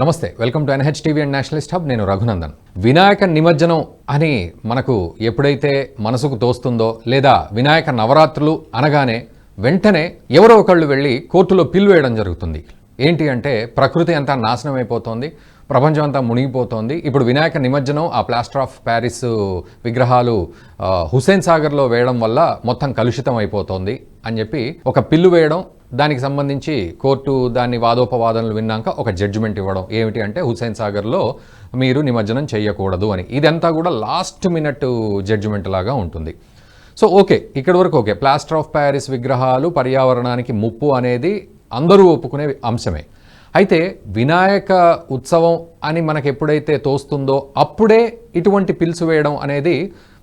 నమస్తే welcome to NH TV and nationalist hub. నేను రఘునందన్. వినాయక నిమజ్జనం అని మనకు ఎప్పుడైతే మనసుకు తోస్తుందో లేదా వినాయక నవరాత్రులు అనగానే వెంటనే ఎవరో ఒకళ్ళు వెళ్ళి కోర్టులో పిల్లు వేయడం జరుగుతుంది. ఏంటి అంటే ప్రకృతి అంతా నాశనం అయిపోతోంది ప్రపంచం అంతా మునిగిపోతోంది. ఇప్పుడు వినాయక నిమజ్జనం ఆ ప్లాస్టర్ ఆఫ్ ప్యారిస్ విగ్రహాలు హుసేన్ హుస్సేన్ సాగర్లో వేయడం వల్ల మొత్తం కలుషితం అయిపోతోంది అని చెప్పి ఒక పిల్లు వేయడం దానికి సంబంధించి కోర్టు దాన్ని వాదోపవాదనలు విన్నాక ఒక జడ్జిమెంట్ ఇవ్వడం. ఏమిటి అంటే హుస్సేన్ సాగర్లో మీరు నిమజ్జనం చేయకూడదు అని. ఇదంతా కూడా లాస్ట్ మినిట్ జడ్జిమెంట్ లాగా ఉంటుంది. సో ఓకే ఇక్కడ వరకు ఓకే ప్లాస్టర్ ఆఫ్ ప్యారిస్ విగ్రహాలు పర్యావరణానికి ముప్పు అనేది అందరూ ఒప్పుకునే అంశమే. అయితే వినాయక ఉత్సవం అని మనకు ఎప్పుడైతే తోస్తుందో అప్పుడే ఇటువంటి పిలుసు వేయడం అనేది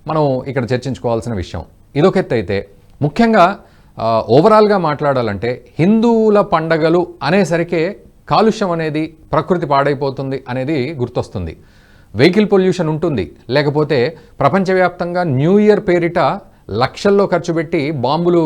మనం ఇక్కడ చర్చించుకోవాల్సిన విషయం. ఇదొకెత్తు అయితే ముఖ్యంగా ఓవరాల్గా మాట్లాడాలంటే హిందువుల పండగలు అనేసరికే కాలుష్యం అనేది ప్రకృతి పాడైపోతుంది అనేది గుర్తొస్తుంది. వెహికల్ పొల్యూషన్ ఉంటుంది. లేకపోతే ప్రపంచవ్యాప్తంగా న్యూ ఇయర్ పేరిట లక్షల్లో ఖర్చు పెట్టి బాంబులు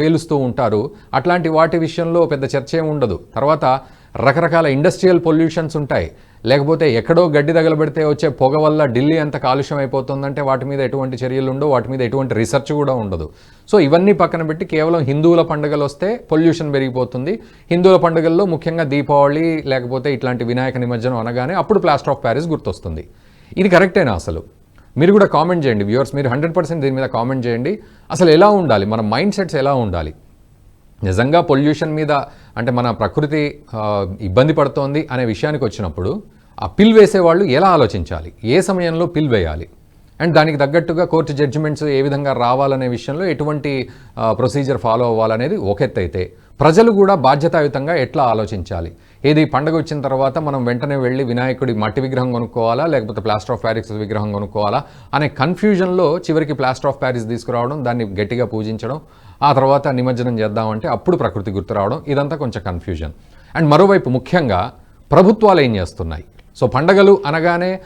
పేలుస్తూ ఉంటారు. అట్లాంటి వాటి విషయంలో పెద్ద చర్చ ఏమి ఉండదు. తర్వాత రకరకాల ఇండస్ట్రియల్ పొల్యూషన్స్ ఉంటాయి. లేకపోతే ఎక్కడో గడ్డి తగలబెడితే వచ్చే పొగ వల్ల ఢిల్లీ అంత కాలుష్యం అయిపోతుందంటే వాటి మీద ఎటువంటి చర్యలు ఉండవు వాటి మీద ఎటువంటి రీసెర్చ్ కూడా ఉండదు. సో ఇవన్నీ పక్కన పెట్టి కేవలం హిందువుల పండుగలు వస్తే పొల్యూషన్ పెరిగిపోతుంది. హిందువుల పండుగల్లో ముఖ్యంగా దీపావళి లేకపోతే ఇట్లాంటి వినాయక నిమజ్జనం అనగానే అప్పుడు ప్లాస్టర్ ఆఫ్ ప్యారిస్ గుర్తొస్తుంది. ఇది కరెక్టేనా అసలు? మీరు కూడా కామెంట్ చేయండి వ్యూవర్స్ మీరు హండ్రెడ్ పర్సెంట్ దీని మీద కామెంట్ చేయండి. అసలు ఎలా ఉండాలి? మన మైండ్ సెట్స్ ఎలా ఉండాలి? నిజంగా పొల్యూషన్ మీద అంటే మన ప్రకృతి ఇబ్బంది పడుతోంది అనే విషయానికి వచ్చినప్పుడు ఆ పిల్ వేసేవాళ్ళు ఎలా ఆలోచించాలి? ఏ సమయంలో పిల్ వేయాలి? అండ్ దానికి తగ్గట్టుగా కోర్టు జడ్జిమెంట్స్ ఏ విధంగా రావాలనే విషయంలో ఎటువంటి ప్రొసీజర్ ఫాలో అవ్వాలనేది ఒక అయితే ప్రజలు కూడా బాధ్యతాయుతంగా ఎట్లా ఆలోచించాలి? ఏది పండగ వచ్చిన తర్వాత మనం వెంటనే వెళ్ళి వినాయకుడి మట్టి విగ్రహం కొనుక్కోవాలా? లేకపోతే ప్లాస్టర్ ఆఫ్ ప్యారిస్ విగ్రహం కొనుక్కోవాలా? అనే కన్ఫ్యూజన్లో చివరికి ప్లాస్టర్ ఆఫ్ ప్యారిస్ తీసుకురావడం దాన్ని గట్టిగా పూజించడం ఆ తర్వాత నిమజ్జనం చేద్దామంటే అప్పుడు ప్రకృతి గుర్తు రావడం ఇదంతా కొంచెం కన్ఫ్యూజన్ అండ్ మరోవైపు ముఖ్యంగా ప్రభుత్వాలు ఏం చేస్తున్నాయి? సో పండగలు అనగానే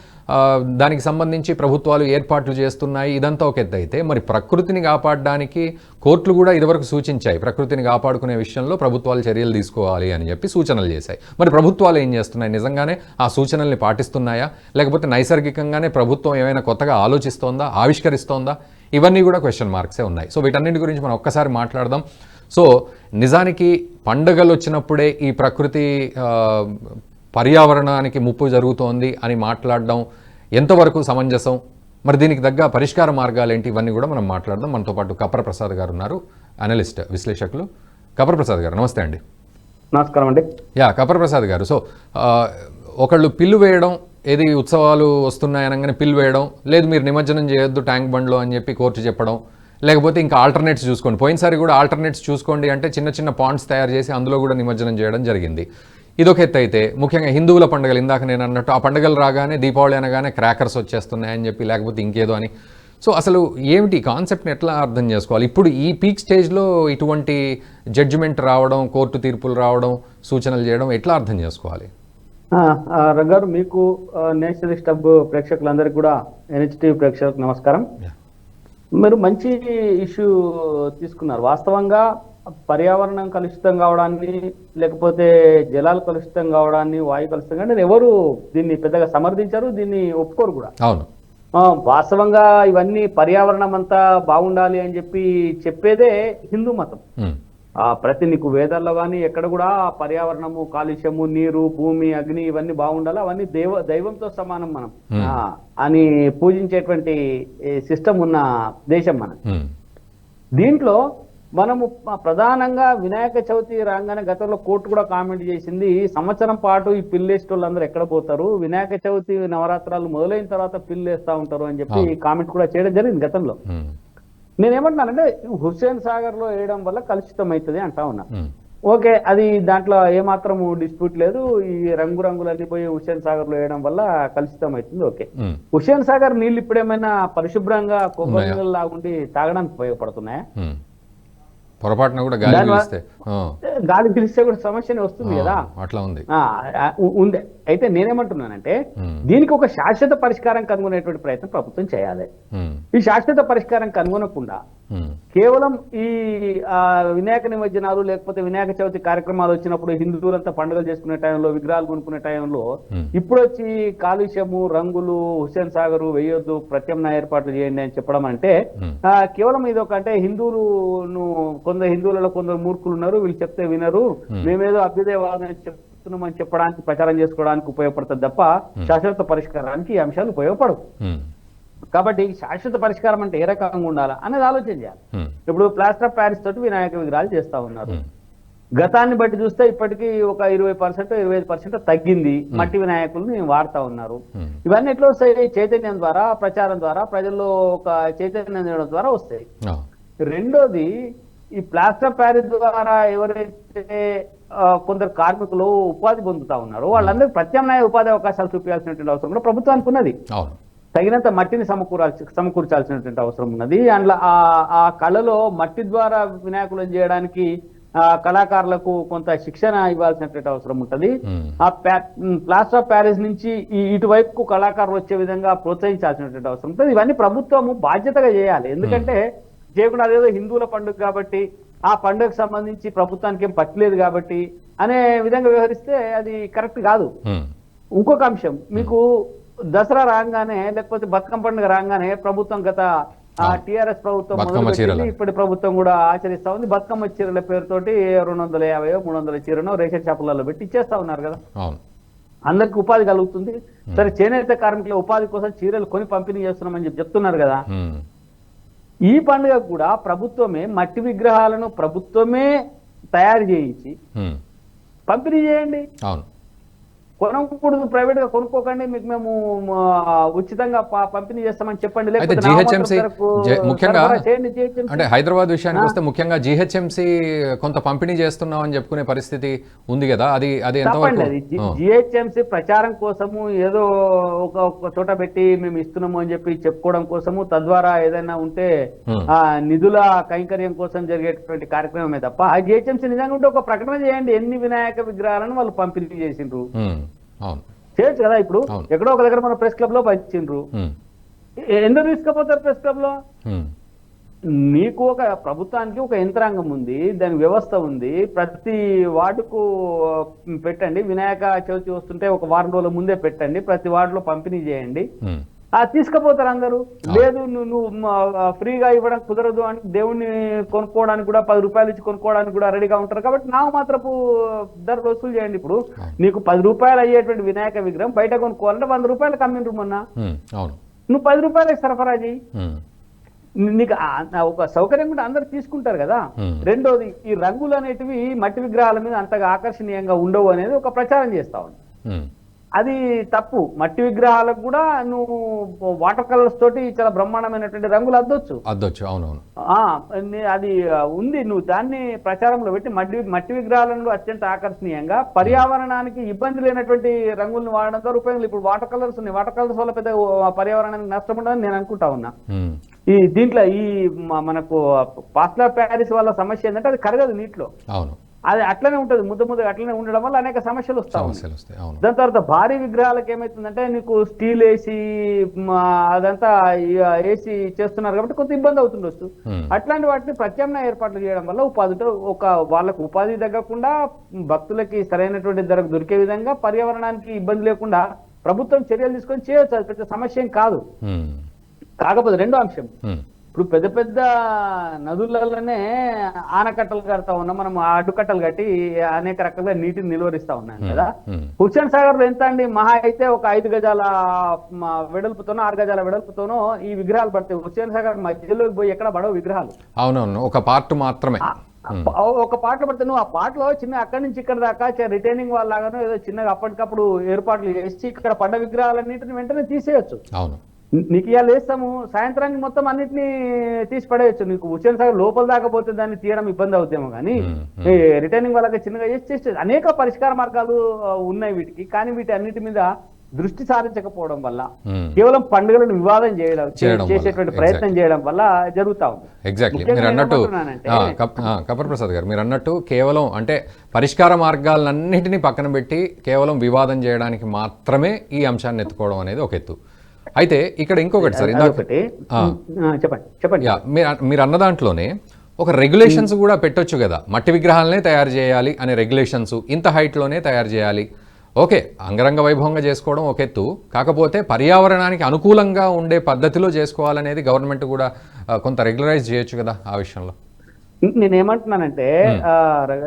దానికి సంబంధించి ప్రభుత్వాలు ఏర్పాట్లు చేస్తున్నాయి ఇదంతా ఒక ఎత్తు అయితే మరి ప్రకృతిని కాపాడడానికి కోర్టులు కూడా ఇదివరకు సూచించాయి. ప్రకృతిని కాపాడుకునే విషయంలో ప్రభుత్వాలు చర్యలు తీసుకోవాలి అని చెప్పి సూచనలు చేశాయి. మరి ప్రభుత్వాలు ఏం చేస్తున్నాయి? నిజంగానే ఆ సూచనల్ని పాటిస్తున్నాయా? లేకపోతే నైసర్గికంగానే ప్రభుత్వం ఏమైనా కొత్తగా ఆలోచిస్తోందా? ఆవిష్కరిస్తోందా? ఇవన్నీ కూడా క్వశ్చన్ మార్క్సే ఉన్నాయి. సో వీటన్నిటి గురించి మనం ఒక్కసారి మాట్లాడదాం. సో నిజానికి పండుగలు వచ్చినప్పుడే ఈ ప్రకృతి పర్యావరణానికి ముప్పు జరుగుతోంది అని మాట్లాడడం ఎంతవరకు సమంజసం? మరి దీనికి తగ్గ పరిష్కార మార్గాలు ఏంటి? ఇవన్నీ కూడా మనం మాట్లాడదాం. మనతో పాటు కపర ప్రసాద్ గారు ఉన్నారు అనలిస్ట్ విశ్లేషకులు. కపర ప్రసాద్ గారు నమస్తే అండి. నమస్కారం అండి. యా కపర ప్రసాద్ గారు. సో ఒకళ్ళు పిల్లు వేయడం ఏది ఉత్సవాలు వస్తున్నాయి అనగానే పిల్లు వేయడం లేదు మీరు నిమజ్జనం చేయొద్దు ట్యాంక్ బండ్లో అని చెప్పి కోర్టు చెప్పడం లేకపోతే ఇంకా ఆల్టర్నేట్స్ చూసుకోండి. పోయినసారి కూడా ఆల్టర్నేట్స్ చూసుకోండి అంటే చిన్న చిన్న పాండ్స్ తయారు చేసి అందులో కూడా నిమజ్జనం చేయడం జరిగింది. ఇదొక ఎత్తు అయితే ముఖ్యంగా హిందువుల పండుగలు ఇందాక నేను అన్నట్టు ఆ పండుగలు రాగానే దీపావళి అనగానే క్రాకర్స్ వచ్చేస్తున్నాయని చెప్పి లేకపోతే ఇంకేదో అని. సో అసలు ఏమిటి కాన్సెప్ట్ని ఎట్లా అర్థం చేసుకోవాలి? ఇప్పుడు ఈ పీక్ స్టేజ్లో ఇటువంటి జడ్జిమెంట్ రావడం కోర్టు తీర్పులు రావడం సూచనలు చేయడం ఎట్లా అర్థం చేసుకోవాలి? రఘుగారు మీకు ఆ, నేషనలిస్ట్ హబ్ ప్రేక్షకులందరికీ కూడా ఎన్హెచ్టీవీ ప్రేక్షకులకు నమస్కారం. మీరు మంచి ఇష్యూ తీసుకున్నారు. వాస్తవంగా పర్యావరణం కలుషితం కావడాన్ని లేకపోతే జలాలు కలుషితం కావడాన్ని వాయు కలుషితం కానీ ఎవరు దీన్ని పెద్దగా సమర్థించారు? దీన్ని ఒప్పుకోరు కూడా. అవును. వాస్తవంగా ఇవన్నీ పర్యావరణం అంతా బాగుండాలి అని చెప్పి చెప్పేదే హిందూ మతం. ప్రతి నీకు వేదాల్లో కానీ ఎక్కడ కూడా పర్యావరణము కాలుష్యము నీరు భూమి అగ్ని ఇవన్నీ బాగుండాలి. అవన్నీ దైవ దైవంతో సమానం మనం. అని పూజించేటువంటి సిస్టమ్ ఉన్న దేశం మనం. దీంట్లో మనము ప్రధానంగా వినాయక చవితి రాగానే గతంలో కోర్టు కూడా కామెంట్ చేసింది సంవత్సరం పాటు ఈ పిల్లేసేటోళ్ళందరూ ఎక్కడ పోతారు? వినాయక చవితి నవరాత్రాలు మొదలైన తర్వాత పిల్లేస్తా ఉంటారు అని చెప్పి. కామెంట్ కూడా చేయడం జరిగింది గతంలో. నేనేమంటున్నానంటే హుస్సేన్ సాగర్లో వేయడం వల్ల కలుషితం అవుతుంది అంటా ఉన్నా. ఓకే అది దాంట్లో ఏమాత్రం డిస్ప్యూట్ లేదు ఈ రంగు రంగులన్నీ పోయి హుస్సేన్ సాగర్లో వేయడం వల్ల కలుషితం అవుతుంది ఓకే హుస్సేన్ సాగర్ నీళ్ళు ఇప్పుడేమైనా పరిశుభ్రంగా కొబ్బరి? నీళ్ళు లాగుండి తాగడానికి ఉపయోగపడుతున్నాయా. పొరపాటున కూడా గాలి పీలిస్తే గాలి పిలిస్తే కూడా సమస్యనే వస్తుంది కదా. అట్లా ఉంది. ఉంది. అయితే నేనేమంటున్నానంటే దీనికి ఒక శాశ్వత పరిష్కారం కనుగొనేటువంటి ప్రయత్నం ప్రభుత్వం చేయాలి. ఈ శాశ్వత పరిష్కారం కనుగొనకుండా కేవలం ఈ వినాయక నిమజ్జనాలు లేకపోతే వినాయక చవితి కార్యక్రమాలు వచ్చినప్పుడు హిందువులంతా పండుగలు చేసుకునే టైంలో విగ్రహాలు కొనుక్కునే టైంలో ఇప్పుడు వచ్చి కాలుష్యము రంగులు హుస్సేన్ సాగర్ వేయొద్దు ప్రత్యామ్నాయ ఏర్పాట్లు చేయండి అని చెప్పడం అంటే కేవలం ఇది ఒక అంటే హిందువులు కొందరు హిందువులలో కొందరు మూర్ఖులు ఉన్నారు వీళ్ళు చెప్తే వినరు. మేమేదో అభ్యుదయవాదం చెప్తున్నామని చెప్పడానికి ప్రచారం చేసుకోవడానికి ఉపయోగపడుతుంది తప్ప శాశ్వత పరిష్కారానికి ఈ అంశాలు ఉపయోగపడవు. కాబట్టి శాశ్వత పరిష్కారం అంటే ఏ రకంగా ఉండాలా అనేది ఆలోచన చేయాలి. ఇప్పుడు ప్లాస్టర్ ఆఫ్ ప్యారిస్ తోటి వినాయక విగ్రహాలు చేస్తా ఉన్నారు. గతాన్ని బట్టి చూస్తే ఇప్పటికీ ఒక ఇరవై పర్సెంట్ ఇరవై ఐదు పర్సెంట్ తగ్గింది మట్టి వినాయకుల్ని వాడుతా ఉన్నారు. ఇవన్నీ ఎట్లా వస్తాయి? చైతన్యం ద్వారా ప్రచారం ద్వారా ప్రజల్లో ఒక చైతన్యం ద్వారా వస్తాయి. రెండోది ఈ ప్లాస్టర్ ఆఫ్ ప్యారిస్ ద్వారా ఎవరైతే కొందరు కార్మికులు ఉపాధి పొందుతా ఉన్నారో వాళ్ళందరికీ ప్రత్యామ్నాయ ఉపాధి అవకాశాలు చూపించాల్సినటువంటి అవసరం కూడా ప్రభుత్వానికి ఉన్నది. తగినంత మట్టిని సమకూరాల్సి సమకూర్చాల్సినటువంటి అవసరం ఉన్నది. అందులో ఆ ఆ కళలో మట్టి ద్వారా వినాయకులను చేయడానికి ఆ కళాకారులకు కొంత శిక్షణ ఇవ్వాల్సినటువంటి అవసరం ఉంటది. ఆ ప్లాస్టర్ ఆఫ్ ప్యారిస్ నుంచి ఈ ఇటువైపుకు కళాకారులు వచ్చే విధంగా ప్రోత్సహించాల్సినటువంటి అవసరం ఉంటుంది. ఇవన్నీ ప్రభుత్వము బాధ్యతగా చేయాలి. ఎందుకంటే చేయకుండా అదేదో హిందువుల పండుగ కాబట్టి ఆ పండుగకు సంబంధించి ప్రభుత్వానికి ఏం పట్టలేదు కాబట్టి అనే విధంగా వ్యవహరిస్తే అది కరెక్ట్ కాదు. ఇంకొక అంశం మీకు దసరా రాగానే లేకపోతే బతుకమ్మ పండుగ రాగానే ప్రభుత్వం గత టిఆర్ఎస్ ప్రభుత్వం మొదలుపెట్టింది. చీరలు. ఇప్పటి ప్రభుత్వం కూడా ఆచరిస్తా ఉంది. బతుకమ్మ చీరల పేరుతోటి రెండు వందల యాభై మూడు వందల చీరను రేషన్ షాపులలో పెట్టి ఇచ్చేస్తా ఉన్నారు కదా. అందరికి ఉపాధి కలుగుతుంది. సరే చేనేత కార్మికుల ఉపాధి కోసం చీరలు కొని పంపిణీ చేస్తున్నామని చెప్పి చెప్తున్నారు కదా. ఈ పండుగ కూడా ప్రభుత్వమే మట్టి విగ్రహాలను ప్రభుత్వమే తయారు చేయించి పంపిణీ చేయండి. అవును. కొనకూడదు ప్రైవేట్గా కొనుక్కోకండి మీకు మేము ఉచితంగా పంపిణీ చేస్తామని చెప్పండి. లేకపోతే ముఖ్యంగా. అంటే హైదరాబాద్ విషయానికి వస్తే ముఖ్యంగా జిహెచ్ఎంసి కొంత పంపిణీ చేస్తున్నాం అని చెప్పుకునే పరిస్థితి ఉంది కదా? అది అది జిహెచ్ఎంసీ ప్రచారం కోసము ఏదో ఒక ఒక చోట పెట్టి మేము ఇస్తున్నాము అని చెప్పి చెప్పుకోవడం కోసము తద్వారా ఏదైనా ఉంటే. ఆ నిధుల కైంకర్యం కోసం జరిగేటువంటి కార్యక్రమమే తప్ప ఆ జిహెచ్ఎంసీ నిజంగా ఉంటే ఒక ప్రకటన చేయండి. ఎన్ని వినాయక విగ్రహాలను వాళ్ళు పంపిణీ చేసిండ్రు. చేయొచ్చు కదా ఇప్పుడు. ఎక్కడో ఒక దగ్గర మన ప్రెస్ క్లబ్లో పంచిండ్రు ఎ- ఎందుకు తీసుకుపోతారు ప్రెస్ క్లబ్లో నీకు ఒక ప్రభుత్వానికి ఒక యంత్రాంగం ఉంది దాని వ్యవస్థ ఉంది. ప్రతి వార్డుకు పెట్టండి. వినాయక చవితి వస్తుంటే ఒక వారం రోజుల ముందే పెట్టండి. ప్రతి వార్డులో పంపిణీ చేయండి. తీసుకుపోతారు అందరూ. లేదు నువ్వు ఫ్రీగా ఇవ్వడం కుదరదు అని దేవుణ్ణి కొనుక్కోవడానికి కూడా పది రూపాయలు ఇచ్చి కొనుక్కోవడానికి కూడా రెడీగా ఉంటారు. కాబట్టి నా మాత్రపు ధర వసూలు చేయండి ఇప్పుడు. నీకు పది రూపాయలు అయ్యేటువంటి వినాయక విగ్రహం బయట కొనుక్కోవాలంటే వంద రూపాయలకు అమ్మిండ్రు మొన్న. నువ్వు పది రూపాయలకు సరఫరా చేయి. నీకు ఆ- ఆ ఒక సౌకర్యం కూడా అందరు తీసుకుంటారు కదా. రెండోది ఈ రంగులు అనేటివి మట్టి విగ్రహాల మీద అంతగా ఆకర్షణీయంగా ఉండవు అనేది ఒక ప్రచారం చేస్తా ఉంది అది తప్పు. మట్టి విగ్రహాలకు కూడా నువ్వు వాటర్ కలర్స్ తోటి చాలా బ్రహ్మాండమైనటువంటి రంగులు అద్దొచ్చు. అద్దొచ్చు. అవునవును. అది ఉంది. నువ్వు దాన్ని ప్రచారంలో పెట్టి మట్టి మట్టి విగ్రహాలను అత్యంత ఆకర్షణీయంగా పర్యావరణానికి ఇబ్బంది లేనటువంటి రంగులను వాడడం ద్వారా ఉపయోగం ఇప్పుడు వాటర్ కలర్స్ ఉన్నాయి. వాటర్ కలర్స్ వల్ల పెద్ద పర్యావరణానికి నష్టం ఉండదని నేను అనుకుంటా ఉన్నా. ఈ దీంట్లో ఈ మనకు పాస్టర్ ప్యారిస్ వల్ల సమస్య ఏంటంటే అది కరగదు నీటిలో. అవును. అది అట్లనే ఉంటుంది ముద్ద ముద్ద అట్లనే ఉండడం వల్ల అనేక సమస్యలు వస్తాయి దాని తర్వాత భారీ విగ్రహాలకు ఏమైతుందంటే నీకు స్టీల్ వేసి అదంతా వేసి చేస్తున్నారు కాబట్టి కొంత ఇబ్బంది అవుతుండొచ్చు. అట్లాంటి వాటిని ప్రత్యామ్నాయ ఏర్పాట్లు చేయడం వల్ల ఉపాధితో ఒక వాళ్ళకు ఉపాధి తగ్గకుండా భక్తులకి సరైనటువంటి ధరకు దొరికే విధంగా పర్యావరణానికి ఇబ్బంది లేకుండా ప్రభుత్వం చర్యలు తీసుకొని చేయొచ్చు అది పెద్ద సమస్య ఏం కాదు. కాకపోతే రెండో అంశం. ఇప్పుడు పెద్ద పెద్ద నదులలోనే ఆనకట్టలు కడతా ఉన్నాం. మనం అడ్డుకట్టలు కట్టి అనేక రకాలుగా నీటిని నిలువరిస్తా ఉన్నాం కదా. హుస్సేన్ సాగర్లో ఎంత అండి? మహా అయితే ఒక ఐదు గజాల వెడల్పుతోనో ఆరు గజాల వెడల్పుతోనో ఈ విగ్రహాలు పడతాయి. హుస్సేన్ సాగర్ మధ్యలోకి పోయి ఎక్కడ పడవు విగ్రహాలు. అవునవును ఒక పార్ట్ మాత్రమే. ఒక పాటలో పడితే నువ్వు ఆ పాటలో చిన్న అక్కడి నుంచి ఇక్కడ దాకా రిటైనింగ్ వాళ్ళలాగానో ఏదో చిన్నగా అప్పటికప్పుడు ఏర్పాట్లు చేసి ఇక్కడ పడ్డ విగ్రహాలన్నింటిని వెంటనే తీసేయొచ్చు. అవును. నీకు ఇవాళ వేస్తాము సాయంత్రానికి మొత్తం అన్నిటిని తీసి పడేయచ్చు. నీకు హుస్సేన్ సాగర్ లోపల దాకా పోతే దాన్ని తీయడం ఇబ్బంది అవుతామో కానీ రిటర్నింగ్ వాళ్ళకి చిన్నగా చేసి అనేక పరిష్కార మార్గాలు ఉన్నాయి వీటికి. కానీ వీటి అన్నిటి మీద దృష్టి సారించకపోవడం వల్ల. కేవలం పండుగలను వివాదం చేయడం చేసేటువంటి ప్రయత్నం చేయడం వల్ల జరుగుతా ఉంది. ఎగ్జాక్ట్లీ మీరు అన్నట్టు కపర్ ప్రసాద్ గారు మీరు అన్నట్టు కేవలం అంటే పరిష్కార మార్గాలన్నింటినీ పక్కన పెట్టి కేవలం వివాదం చేయడానికి మాత్రమే ఈ అంశాన్ని ఎత్తుకోవడం అనేది ఒక ఎత్తు. అయితే ఇక్కడ ఇంకొకటి సార్ చెప్పండి చెప్పండి. మీరు అన్న దాంట్లోనే ఒక రెగ్యులేషన్స్ కూడా పెట్టొచ్చు కదా. మట్టి విగ్రహాలనే తయారు చేయాలి అనే రెగ్యులేషన్స్ ఇంత హైట్లోనే తయారు చేయాలి. ఓకే అంగరంగ వైభవంగా చేసుకోవడం ఒక ఎత్తు. కాకపోతే పర్యావరణానికి అనుకూలంగా ఉండే పద్ధతిలో చేసుకోవాలనేది గవర్నమెంట్ కూడా కొంత రెగ్యులరైజ్ చేయొచ్చు కదా ఆ విషయంలో. నేను ఏమంటున్నానంటే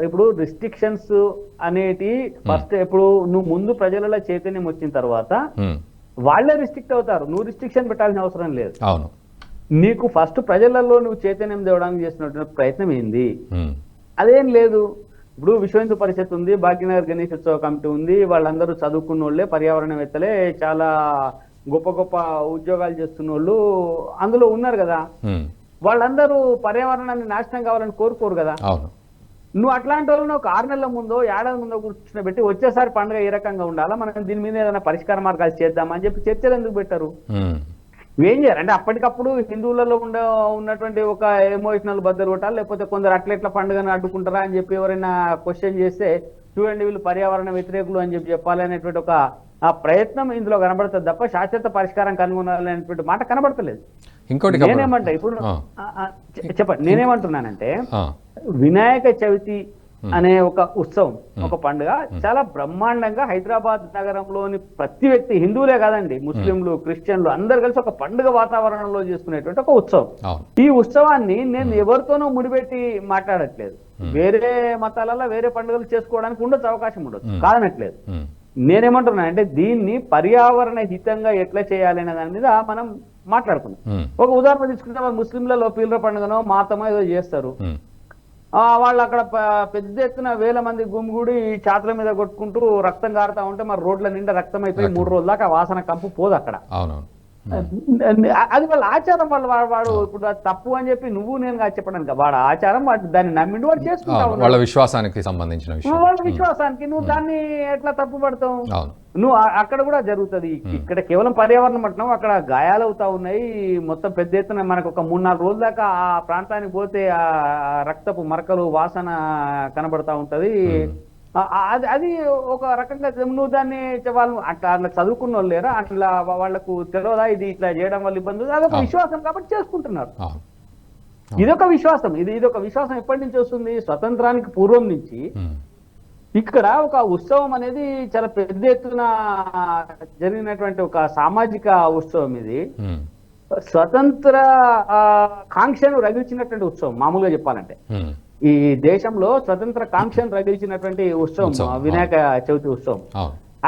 ఇప్పుడు రిస్ట్రిక్షన్స్ అనేటి ఫస్ట్ ఇప్పుడు నువ్వు ముందు ప్రజలలో చైతన్యం వచ్చిన తర్వాత వాళ్ళే రిస్ట్రిక్ట్ అవుతారు. నువ్వు రిస్ట్రిక్షన్ పెట్టాల్సిన అవసరం లేదు. అవును. నీకు ఫస్ట్ ప్రజలలో నువ్వు చైతన్యం తేవడానికి చేసినటువంటి ప్రయత్నం ఏంది? అదేం లేదు. ఇప్పుడు విశ్వ హిందూ పరిషత్ ఉంది భాగ్యనగర్ గణేష్ ఉత్సవ కమిటీ ఉంది. వాళ్ళందరూ చదువుకున్న వాళ్ళే పర్యావరణవేత్తలే చాలా గొప్ప గొప్ప ఉద్యోగాలు చేస్తున్న వాళ్ళు అందులో ఉన్నారు కదా. వాళ్ళందరూ పర్యావరణాన్ని నాశనం కావాలని కోరుకోరు కదా. నువ్వు అట్లాంటి వాళ్ళని ఒక ఆరు నెలల ముందో ఏడాది ముందో కూర్చుని పెట్టి వచ్చేసారి పండుగ ఏ రకంగా ఉండాలా? మనం దీని మీద ఏదైనా పరిష్కార మార్గాలు చేద్దామని చెప్పి చర్చలు ఎందుకు పెట్టారు? ఏం చేయాలి? అంటే అప్పటికప్పుడు హిందువులలో ఉండ ఉన్నటువంటి ఒక ఎమోషనల్ బద్దలు కొట్టాలి? లేకపోతే కొందరు అట్లెట్ల పండుగను అడ్డుకుంటారా అని చెప్పి ఎవరైనా క్వశ్చన్ చేస్తే చూడండి వీళ్ళు పర్యావరణ వ్యతిరేకులు అని చెప్పి చెప్పాలి అనేటువంటి ఒక ఆ ప్రయత్నం ఇందులో కనబడుతుంది తప్ప శాశ్వత పరిష్కారం కనుగొనాలనేటువంటి మాట కనబడతలేదు. ఇంకోటి నేనేమంటా? ఇప్పుడు చెప్పండి. నేనేమంటున్నానంటే వినాయక చవితి అనే ఒక ఉత్సవం ఒక పండుగ. చాలా బ్రహ్మాండంగా హైదరాబాద్ నగరంలోని ప్రతి వ్యక్తి హిందువులే కాదండి ముస్లింలు క్రిస్టియన్లు అందరు కలిసి ఒక పండుగ వాతావరణంలో చేసుకునేటువంటి ఒక ఉత్సవం. ఈ ఉత్సవాన్ని నేను ఎవరితోనూ ముడిపెట్టి మాట్లాడట్లేదు. వేరే మతాలలో వేరే పండుగలు చేసుకోవడానికి ఉండొచ్చు అవకాశం ఉండొచ్చు కాదనట్లేదు. నేనేమంటున్నా అంటే దీన్ని పర్యావరణ హితంగా ఎట్లా చేయాలి అనే దాని మీద మనం మాట్లాడుకుందాం. ఉమ్, ఒక ఉదాహరణ తీసుకుంటే ముస్లింలలో పీర్ల పండుగనో మాతమో ఏదో చేస్తారు. వాళ్ళు అక్కడ పెద్ద ఎత్తున వేల మంది గుమిగూడి చాతుల మీద కొట్టుకుంటూ రక్తం కారుతా ఉంటే మరి రోడ్ల నిండా రక్తం అయిపోయి మూడు రోజుల దాకా వాసన కంపు పోదు అక్కడ. అది వాళ్ళ ఆచారం వాళ్ళు వాడు ఇప్పుడు తప్పు అని చెప్పి నువ్వు నేను కాదు చెప్పడానికి వాడు ఆచారం వాడు దాన్ని నమ్మిండు వాడు చేసుకుంటా అవును ఉన్నాడు. వాళ్ళ విశ్వాసానికి సంబంధించిన విషయం. వాళ్ళ విశ్వాసానికి నువ్వు దాన్ని ఎట్లా తప్పు పడతావు? నువ్వు అక్కడ కూడా జరుగుతుంది. ఇక్కడ కేవలం పర్యావరణం అంటున్నావు అక్కడ గాయాలు అవుతా ఉన్నాయి. మొత్తం పెద్ద ఎత్తున మనకు ఒక మూడు నాలుగు రోజుల దాకా ఆ ప్రాంతానికి పోతే ఆ రక్తపు మరకలు వాసన కనబడతా ఉంటది. అది అది ఒక రకంగా నువ్వు దాన్ని వాళ్ళు అట్లా అట్లా చదువుకున్న వాళ్ళు లేరా? అట్లా వాళ్ళకు తెలియదా ఇది ఇట్లా చేయడం వల్ల ఇబ్బంది. అదొక విశ్వాసం కాబట్టి చేసుకుంటున్నారు. ఇదొక విశ్వాసం. ఇది ఇదొక విశ్వాసం ఎప్పటి నుంచి వస్తుంది? స్వతంత్రానికి పూర్వం నుంచి. ఇక్కడ ఒక ఉత్సవం అనేది చాలా పెద్ద ఎత్తున జరిగినటువంటి ఒక సామాజిక ఉత్సవం ఇది. స్వతంత్ర కాంక్షను రగిల్చినటువంటి ఉత్సవం మామూలుగా చెప్పాలంటే. ఈ దేశంలో స్వతంత్ర కాంక్షను రగిల్చినటువంటి ఉత్సవం వినాయక చవితి ఉత్సవం.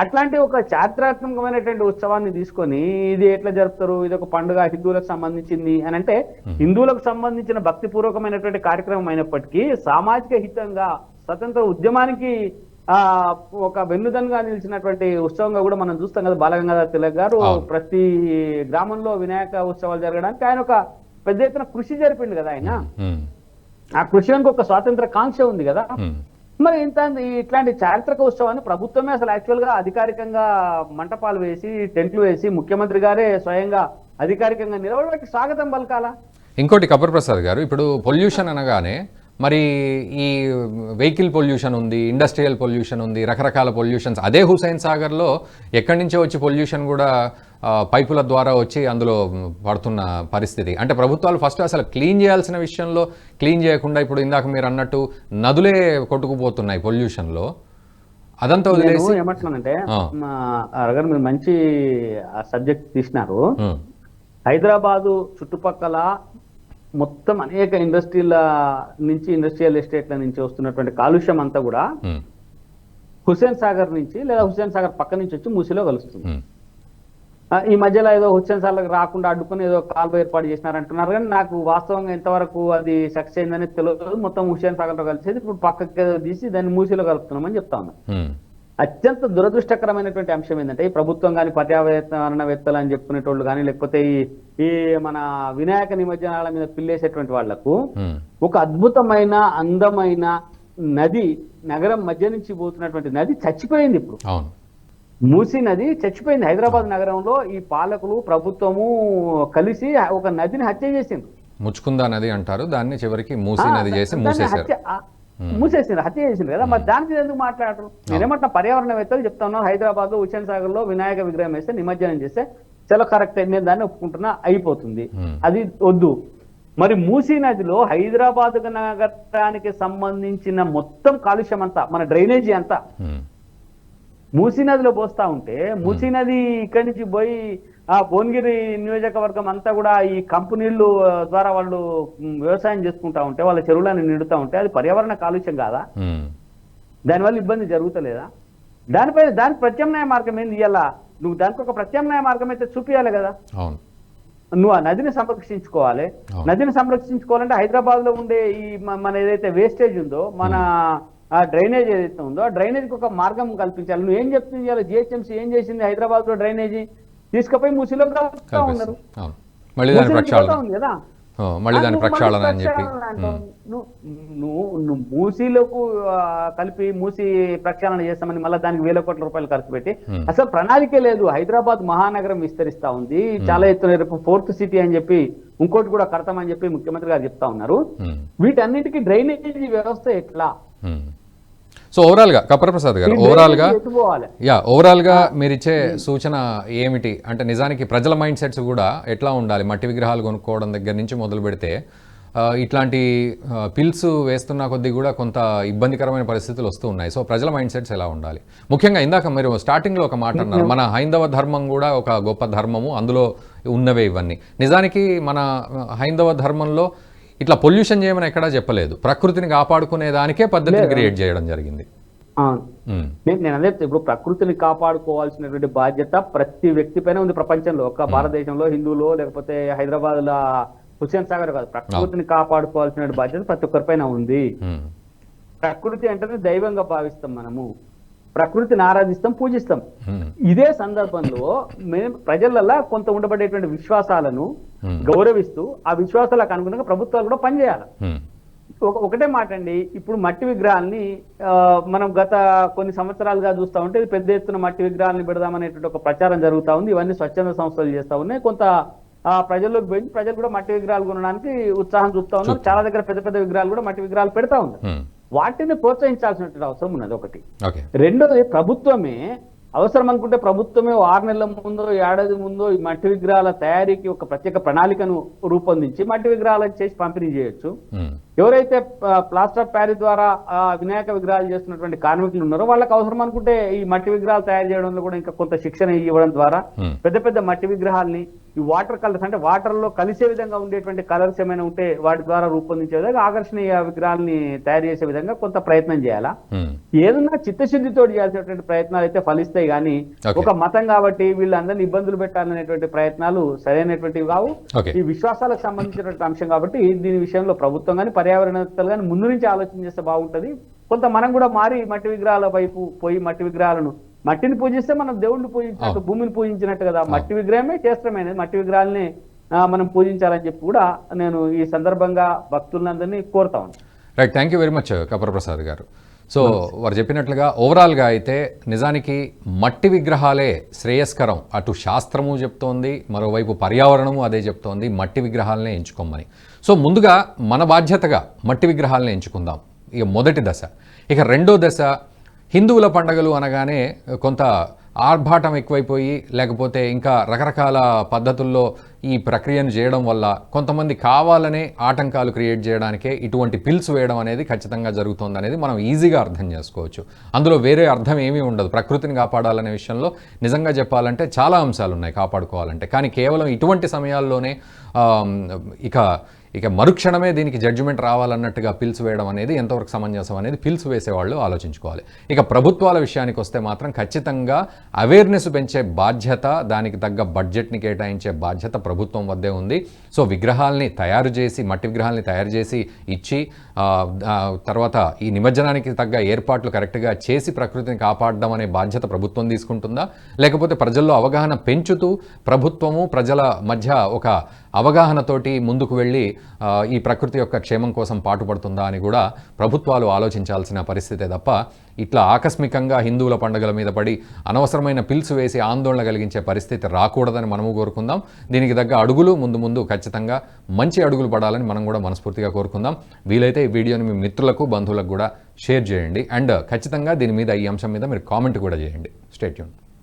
అట్లాంటి ఒక చారిత్రాత్మకమైనటువంటి ఉత్సవాన్ని తీసుకొని ఇది ఎట్లా జరుపుతారు ఇది ఒక పండుగ హిందువులకు సంబంధించింది అని అంటే హిందువులకు సంబంధించిన భక్తిపూర్వకమైనటువంటి కార్యక్రమం అయినప్పటికీ సామాజిక హితంగా స్వతంత్ర ఉద్యమానికి ఆ ఒక వెన్నుదన్గా నిలిచినటువంటి ఉత్సవంగా కూడా మనం చూస్తాం కదా బాలగంగాధర తిలక్ గారు. ప్రతి గ్రామంలో వినాయక ఉత్సవాలు జరగడానికి ఆయన ఒక పెద్ద ఎత్తున కృషి జరిపిండు కదా ఆయన. ఆ కృషి వెనుక ఒక స్వాతంత్ర కాంక్ష ఉంది కదా. మరి ఇంత ఇట్లాంటి చారిత్రక ఉత్సవాన్ని ప్రభుత్వమే అసలు యాక్చువల్గా అధికారికంగా మంటపాలు వేసి టెంట్లు వేసి ముఖ్యమంత్రి గారే స్వయంగా అధికారికంగా నిలబడడానికి స్వాగతం పలకాలా? ఇంకోటి కపర్ ప్రసాద్ గారు ఇప్పుడు పొల్యూషన్ అనగానే మరి ఈ వెహికల్ పొల్యూషన్ ఉంది ఇండస్ట్రియల్ పొల్యూషన్ ఉంది రకరకాల పొల్యూషన్స్. అదే హుసైన్ సాగర్లో ఎక్కడి నుంచో వచ్చి పొల్యూషన్ కూడా పైపుల ద్వారా వచ్చి అందులో పడుతున్న పరిస్థితి. అంటే ప్రభుత్వాలు ఫస్ట్ అసలు క్లీన్ చేయాల్సిన విషయంలో క్లీన్ చేయకుండా ఇప్పుడు ఇందాక మీరు అన్నట్టు నదులే కొట్టుకుపోతున్నాయి పొల్యూషన్లో. అదంతా వదిలేసి ఏమంటున్నానంటే అరగారు మీరు మంచి సబ్జెక్ట్ తీసినారు. హైదరాబాదు చుట్టుపక్కల మొత్తం అనేక ఇండస్ట్రీల నుంచి ఇండస్ట్రియల్ ఎస్టేట్ల నుంచి వస్తున్నటువంటి కాలుష్యం అంతా కూడా హుస్సేన్ సాగర్ నుంచి లేదా హుస్సేన్ సాగర్ పక్క నుంచి వచ్చి మూసిలో కలుస్తుంది. ఈ మధ్యలో ఏదో హుస్సేన్ సార్లకు రాకుండా అడ్డుకుని ఏదో కాల్వ ఏర్పాటు చేసినారు అంటున్నారు కానీ నాకు వాస్తవంగా ఎంతవరకు అది సక్సెస్ అయిందని తెలియదు మొత్తం హుస్సేన్ సాగర్లో కలిసేది ఇప్పుడు పక్కకి ఏదో తీసి దాన్ని మూసిలో కలుపుతున్నామని చెప్తా ఉన్నా. ఉమ్, అత్యంత దురదృష్టకరమైనటువంటి అంశం ఏంటంటే ఈ ప్రభుత్వం కానీ పర్యావరణవేత్తలు అని చెప్పుకునేటోళ్ళు కానీ లేకపోతే ఈ ఈ మన వినాయక నిమజ్జనాల మీద పిల్లేసేటువంటి వాళ్ళకు ఒక అద్భుతమైన అందమైన నది నగరం మధ్య నుంచి పోతున్నటువంటి నది చచ్చిపోయింది ఇప్పుడు. మూసీ నది చచ్చిపోయింది. హైదరాబాద్ నగరంలో ఈ పాలకులు ప్రభుత్వము కలిసి ఒక నదిని హత్య చేసింది ముచ్చుకుందా నది అంటారు. దాన్ని చివరికి మూసీ నది చేసి మూసేశారు. మూసేసింది హత్య చేసింది కదా. మరి దాని మీద ఎందుకు మాట్లాడరు? నేనేమంటున్నా పర్యావరణవేత్తలు చెప్తా ఉన్నాను హైదరాబాద్లో హుసేన్ సాగర్లో వినాయక విగ్రహం వేస్తే నిమజ్జనం చేస్తే చాలా కరెక్ట్ నేను దాన్ని ఒప్పుకుంటున్నా. అయిపోతుంది. అది వద్దు. మరి మూసీ నదిలో హైదరాబాద్ నగరానికి సంబంధించిన మొత్తం కాలుష్యం అంతా మన డ్రైనేజీ అంతా మూసీ నదిలో పోస్తా ఉంటే మూసీ నది ఇక్కడి నుంచి పోయి ఆ భువనగిరి నియోజకవర్గం అంతా కూడా ఈ కంపెనీలు ద్వారా వాళ్ళు వ్యవసాయం చేసుకుంటా ఉంటే వాళ్ళ చెరువులను నిండుతా ఉంటే అది పర్యావరణ కాలుష్యం కాదా? దానివల్ల ఇబ్బంది జరుగుతలేదా? దానిపై దానికి ప్రత్యామ్నాయ మార్గం ఏంది ఇయ్యాలా? నువ్వు దానికి ఒక ప్రత్యామ్నాయ మార్గం అయితే చూపించాలి కదా? నువ్వు ఆ నదిని సంరక్షించుకోవాలి. నదిని సంరక్షించుకోవాలంటే హైదరాబాద్లో ఉండే ఈ మన ఏదైతే వేస్టేజ్ ఉందో మన ఆ డ్రైనేజ్ ఏదైతే ఉందో ఆ డ్రైనేజ్కి ఒక మార్గం కల్పించాలి. నువ్వు ఏం చెప్తుంది ఇవాళ జిహెచ్ఎంసీ ఏం చేసింది? హైదరాబాద్లో డ్రైనేజీ తీసుకుపోయి మూసీలో ఉన్నారు. కదా? మళ్ళీ దాని నువ్వు ప్రక్షాళన అని చెప్పి. మూసీలకు కలిపి మూసీ ప్రక్షాళన చేస్తామని మళ్ళీ దానికి వేల కోట్ల రూపాయలు ఖర్చు పెట్టి. అసలు ప్రణాళికే లేదు. హైదరాబాద్ మహానగరం విస్తరిస్తా ఉంది. చాలా ఎత్తున రేపు ఫోర్త్ సిటీ అని చెప్పి ఇంకోటి కూడా కడతామని చెప్పి ముఖ్యమంత్రి గారు చెప్తా ఉన్నారు. వీటన్నిటికీ డ్రైనేజీ వ్యవస్థ ఎట్లా. సో ఓవరాల్గా కపరప్రసాద్ గారు ఓవరాల్గా యా ఓవరాల్గా మీరు ఇచ్చే సూచన ఏమిటి? అంటే నిజానికి ప్రజల మైండ్ సెట్స్ కూడా ఎట్లా ఉండాలి? మట్టి విగ్రహాలు కొనుక్కోవడం దగ్గర నుంచి మొదలు పెడితే ఇట్లాంటి పిల్స్ వేస్తున్న కొద్దీ కూడా కొంత ఇబ్బందికరమైన పరిస్థితులు వస్తూ ఉన్నాయి. సో ప్రజల మైండ్ సెట్స్ ఎలా ఉండాలి? ముఖ్యంగా ఇందాక మీరు స్టార్టింగ్లో ఒక మాట అన్నారు. మన హైందవ ధర్మం కూడా ఒక గొప్ప ధర్మము. అందులో ఉన్నవే ఇవన్నీ. నిజానికి మన హైందవ ధర్మంలో ఇట్లా పొల్యూషన్ చేయమని ఎక్కడా చెప్పలేదు. ప్రకృతిని కాపాడుకునే దానికే పద్ధతిని క్రియేట్ చేయడం జరిగింది. నేను అదే. ఇప్పుడు ప్రకృతిని కాపాడుకోవాల్సినటువంటి బాధ్యత ప్రతి వ్యక్తి పైన ఉంది ప్రపంచంలో. ఒక భారతదేశంలో హిందువులో లేకపోతే హైదరాబాద్లో హుస్సేన్ సాగర్ కాదు. ప్రకృతిని కాపాడుకోవాల్సిన బాధ్యత ప్రతి ఒక్కరిపైన ఉంది. ప్రకృతి అంటేనే దైవంగా భావిస్తాం మనము. ప్రకృతిని ఆరాధిస్తాం పూజిస్తాం. ఉమ్, ఇదే సందర్భంలో మేము ప్రజలల్లో కొంత ఉండబడేటువంటి విశ్వాసాలను ఉమ్, గౌరవిస్తూ ఆ విశ్వాసాలకు అనుగుణంగా ప్రభుత్వాలు కూడా పనిచేయాలి. ఒక ఒకటే మాట అండి ఇప్పుడు మట్టి విగ్రహాల్ని మనం గత కొన్ని సంవత్సరాలుగా చూస్తా ఉంటే ఇది పెద్ద ఎత్తున మట్టి విగ్రహాలను పెడదామనేటువంటి ఒక ప్రచారం జరుగుతా ఉంది. ఇవన్నీ స్వచ్ఛంద సంస్థలు చేస్తా ఉన్నాయి. కొంత ఆ, ప్రజల్లోకి పోయి ప్రజలు కూడా మట్టి విగ్రహాలు కొనడానికి ఉత్సాహం చూస్తా ఉన్నారు. చాలా దగ్గర పెద్ద పెద్ద విగ్రహాలు కూడా మట్టి విగ్రహాలు పెడతా ఉన్నారు. వాటిని ప్రోత్సహించాల్సినటువంటి అవసరం ఉన్నది ఒకటి. రెండోది ప్రభుత్వమే అవసరం అనుకుంటే ప్రభుత్వమే ఆరు నెలల ముందో ఏడాది ముందో ఈ మట్టి విగ్రహాల తయారీకి ఒక ప్రత్యేక ప్రణాళికను రూపొందించి మట్టి విగ్రహాలను చేసి పంపిణీ చేయొచ్చు. ఎవరైతే ప్లాస్టర్ ఆఫ్ ప్యారిస్ ద్వారా వినాయక విగ్రహాలు చేస్తున్నటువంటి కార్మికులు ఉన్నారో వాళ్ళకి అవసరం అనుకుంటే ఈ మట్టి విగ్రహాలు తయారు చేయడంలో కూడా ఇంకా కొంత శిక్షణ ఇవ్వడం ద్వారా పెద్ద పెద్ద మట్టి విగ్రహాల్ని ఈ వాటర్ కలర్స్ అంటే వాటర్లో కలిసే విధంగా ఉండేటువంటి కలర్స్ ఏమైనా ఉంటే వాటి ద్వారా రూపొందించే విధంగా ఆకర్షణీయ విగ్రహాలని తయారు చేసే విధంగా కొంత ప్రయత్నం చేయాలా? ఏదన్నా చిత్తశుద్ధితో చేయాల్సినటువంటి ప్రయత్నాలు అయితే ఫలిస్తాయి కానీ. ఒక మతం కాబట్టి వీళ్ళందరినీ ఇబ్బందులు పెట్టాలనేటువంటి ప్రయత్నాలు సరైనటువంటివి కావు. ఈ విశ్వాసాలకు సంబంధించినటువంటి అంశం కాబట్టి దీని విషయంలో ప్రభుత్వం కానీ పర్యావరణవేత్తలు కానీ ముందు నుంచి ఆలోచన చేస్తే బాగుంటది. కొంత మనం కూడా మారి మట్టి విగ్రహాల వైపు పోయి మట్టి విగ్రహాలను మట్టిని పూజిస్తే మనం దేవుడిని పూజించినట్టు. భూమిని పూజించినట్టు కదా. మట్టి విగ్రహమే శ్రేష్టమైనది. మట్టి విగ్రహాలని మనం పూజించాలని చెప్పి కూడా నేను ఈ సందర్భంగా భక్తులందరినీ కోరుతా ఉన్నాను. Right thank you very much Kaparaprasad గారు. సో వారు చెప్పినట్లుగా ఓవరాల్గా అయితే నిజానికి మట్టి విగ్రహాలే శ్రేయస్కరం. అటు శాస్త్రము చెప్తోంది మరోవైపు పర్యావరణము అదే చెప్తోంది మట్టి విగ్రహాలనే ఎంచుకోమని. సో ముందుగా మన బాధ్యతగా మట్టి విగ్రహాలనే ఎంచుకుందాం. ఇక మొదటి దశ. ఇక రెండో దశ హిందువుల పండగలు అనగానే కొంత ఆర్భాటం ఎక్కువైపోయి లేకపోతే ఇంకా రకరకాల పద్ధతుల్లో ఈ ప్రక్రియను చేయడం వల్ల కొంతమంది కావాలనే ఆటంకాలు క్రియేట్ చేయడానికే ఇటువంటి పిల్స్ వేయడం అనేది ఖచ్చితంగా జరుగుతుంది అనేది మనం ఈజీగా అర్థం చేసుకోవచ్చు. అందులో వేరే అర్థం ఏమీ ఉండదు. ప్రకృతిని కాపాడాలనే విషయంలో నిజంగా చెప్పాలంటే చాలా అంశాలు ఉన్నాయి కాపాడుకోవాలంటే. కానీ కేవలం ఇటువంటి సమయాల్లోనే ఇక ఇక మరుక్షణమే దీనికి జడ్జిమెంట్ రావాలన్నట్టుగా పిల్స్ వేయడం అనేది ఎంతవరకు సమంజసం అనేది పిల్స్ వేసేవాళ్ళు ఆలోచించుకోవాలి. ఇక ప్రభుత్వాల విషయానికి వస్తే మాత్రం ఖచ్చితంగా అవేర్నెస్ పెంచే బాధ్యత దానికి తగ్గ బడ్జెట్ని కేటాయించే బాధ్యత ప్రభుత్వం వద్దే ఉంది. సో విగ్రహాల్ని తయారు చేసి మట్టి విగ్రహాల్ని తయారు చేసి ఇచ్చి తర్వాత ఈ నిమజ్జనానికి తగ్గ ఏర్పాట్లు కరెక్ట్గా చేసి ప్రకృతిని కాపాడడం అనే బాధ్యత ప్రభుత్వం తీసుకుంటుందా? లేకపోతే ప్రజల్లో అవగాహన పెంచుతూ ప్రభుత్వము ప్రజల మధ్య ఒక అవగాహనతోటి ముందుకు వెళ్ళి ఈ ప్రకృతి యొక్క క్షేమం కోసం పాటుపడుతుందా అని కూడా ప్రభుత్వాలు ఆలోచించాల్సిన పరిస్థితే తప్ప ఇట్లా ఆకస్మికంగా హిందువుల పండుగల మీద పడి అనవసరమైన పిల్స్ వేసి ఆందోళన కలిగించే పరిస్థితి రాకూడదని మనము కోరుకుందాం. దీనికి తగ్గ అడుగులు ముందు ముందు ఖచ్చితంగా మంచి అడుగులు పడాలని మనం కూడా మనస్ఫూర్తిగా కోరుకుందాం. వీలైతే ఈ వీడియోని మీ మిత్రులకు బంధువులకు కూడా షేర్ చేయండి. అండ్ ఖచ్చితంగా దీని మీద ఈ అంశం మీద మీరు కామెంట్ కూడా చేయండి. స్టేట్యూన్